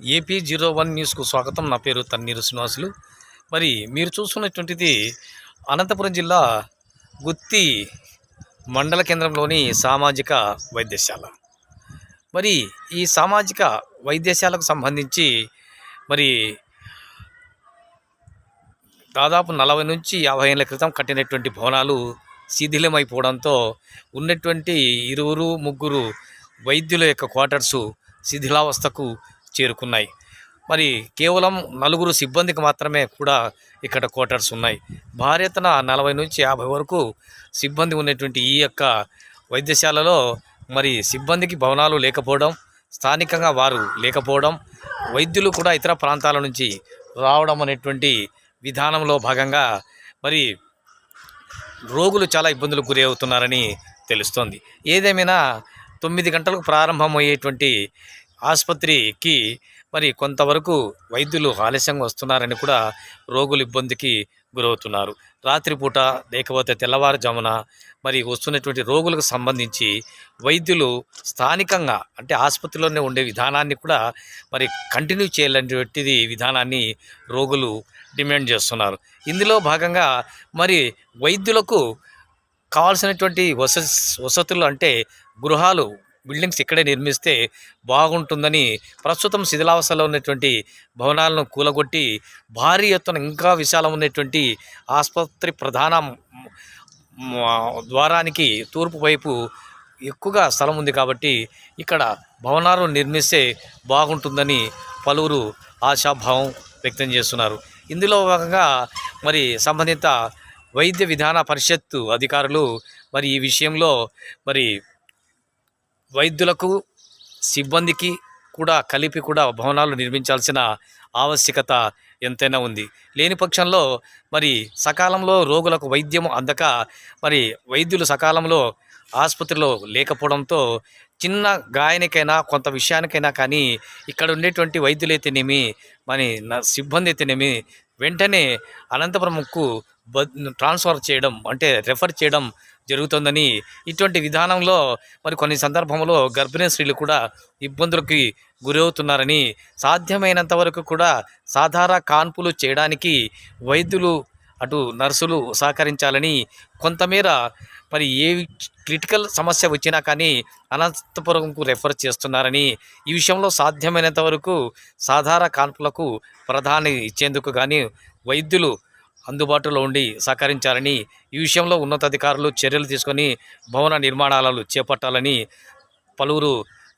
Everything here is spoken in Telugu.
ఏపీ జీరో వన్ న్యూస్కు స్వాగతం. నా పేరు తన్నీరు శ్రీనివాసులు. మరి మీరు చూస్తున్నటువంటిది అనంతపురం జిల్లా గుత్తి మండల కేంద్రంలోని సామాజిక వైద్యశాల. మరి ఈ సామాజిక వైద్యశాలకు సంబంధించి మరి దాదాపు నలభై నుంచి యాభై ఏళ్ళ క్రితం కట్టినటువంటి భవనాలు శిథిలమైపోవడంతో ఉన్నటువంటి ఇరువురు ముగ్గురు వైద్యుల యొక్క క్వార్టర్సు శిథిలావస్థకు చేరుకున్నాయి. మరి కేవలం నలుగురు సిబ్బందికి మాత్రమే కూడా ఇక్కడ క్వార్టర్స్ ఉన్నాయి. భారీ ఎత్తున నలభై నుంచి యాభై వరకు సిబ్బంది ఉన్నటువంటి ఈ యొక్క వైద్యశాలలో మరి సిబ్బందికి భవనాలు లేకపోవడం స్థానికంగా వారు లేకపోవడం వైద్యులు కూడా ఇతర ప్రాంతాల నుంచి రావడం అనేటువంటి విధానంలో భాగంగా మరి రోగులు చాలా ఇబ్బందులకు గురి అవుతున్నారని తెలుస్తోంది. ఏదేమైనా తొమ్మిది గంటలకు ప్రారంభమయ్యేటువంటి ఆసుపత్రికి మరి కొంతవరకు వైద్యులు ఆలస్యంగా వస్తున్నారని కూడా రోగులు ఇబ్బందికి గురవుతున్నారు. రాత్రిపూట లేకపోతే తెల్లవారుజామున మరి వస్తున్నటువంటి రోగులకు సంబంధించి వైద్యులు స్థానికంగా అంటే ఆసుపత్రిలోనే ఉండే విధానాన్ని కూడా మరి కంటిన్యూ చేయాలనేటువంటిది విధానాన్ని రోగులు డిమాండ్ చేస్తున్నారు. ఇందులో భాగంగా మరి వైద్యులకు కావాల్సినటువంటి వస వసతులు అంటే గృహాలు బిల్డింగ్స్ ఇక్కడే నిర్మిస్తే బాగుంటుందని ప్రస్తుతం శిథిలావస్థలో ఉన్నటువంటి భవనాలను కూలగొట్టి భారీ ఎత్తున ఇంకా విశాలం ఉన్నటువంటి ఆసుపత్రి ప్రధాన ద్వారానికి తూర్పు వైపు ఎక్కువగా స్థలం ఉంది కాబట్టి ఇక్కడ భవనాలు నిర్మిస్తే బాగుంటుందని పలువురు ఆశాభావం వ్యక్తం చేస్తున్నారు. ఇందులో భాగంగా మరి సంబంధిత వైద్య విధాన పరిషత్తు అధికారులు మరి ఈ విషయంలో మరి వైద్యులకు సిబ్బందికి కూడా కలిపి కూడా భవనాలు నిర్మించాల్సిన ఆవశ్యకత ఎంతైనా ఉంది. లేని పక్షంలో మరి సకాలంలో రోగులకు వైద్యం అందక మరి వైద్యులు సకాలంలో ఆసుపత్రిలో లేకపోవడంతో చిన్న గాయానికైనా కొంత విషయానికైనా కానీ ఇక్కడ ఉండేటువంటి వైద్యులైతేనేమి మరి సిబ్బంది అయితేనేమి వెంటనే అనంతపురంకు ట్రాన్స్ఫర్ చేయడం అంటే రెఫర్ చేయడం జరుగుతుందని ఇటువంటి విధానంలో మరి కొన్ని సందర్భంలో గర్భిణీ స్త్రీలు కూడా ఇబ్బందులకి గురవుతున్నారని సాధ్యమైనంత వరకు కూడా సాధారణ కాన్పులు చేయడానికి వైద్యులు అటు నర్సులు సహకరించాలని కొంతమేర మరి ఏ క్రిటికల్ సమస్య వచ్చినా కానీ అనంతపురంకు రెఫర్ చేస్తున్నారని ఈ విషయంలో సాధ్యమైనంత వరకు సాధారణ కాన్పులకు ప్రధాని ఇచ్చేందుకు కానీ వైద్యులు అందుబాటులో ఉండి సహకరించాలని ఈ విషయంలో ఉన్నతాధికారులు చర్యలు తీసుకొని భవన నిర్మాణాలను చేపట్టాలని పలువురు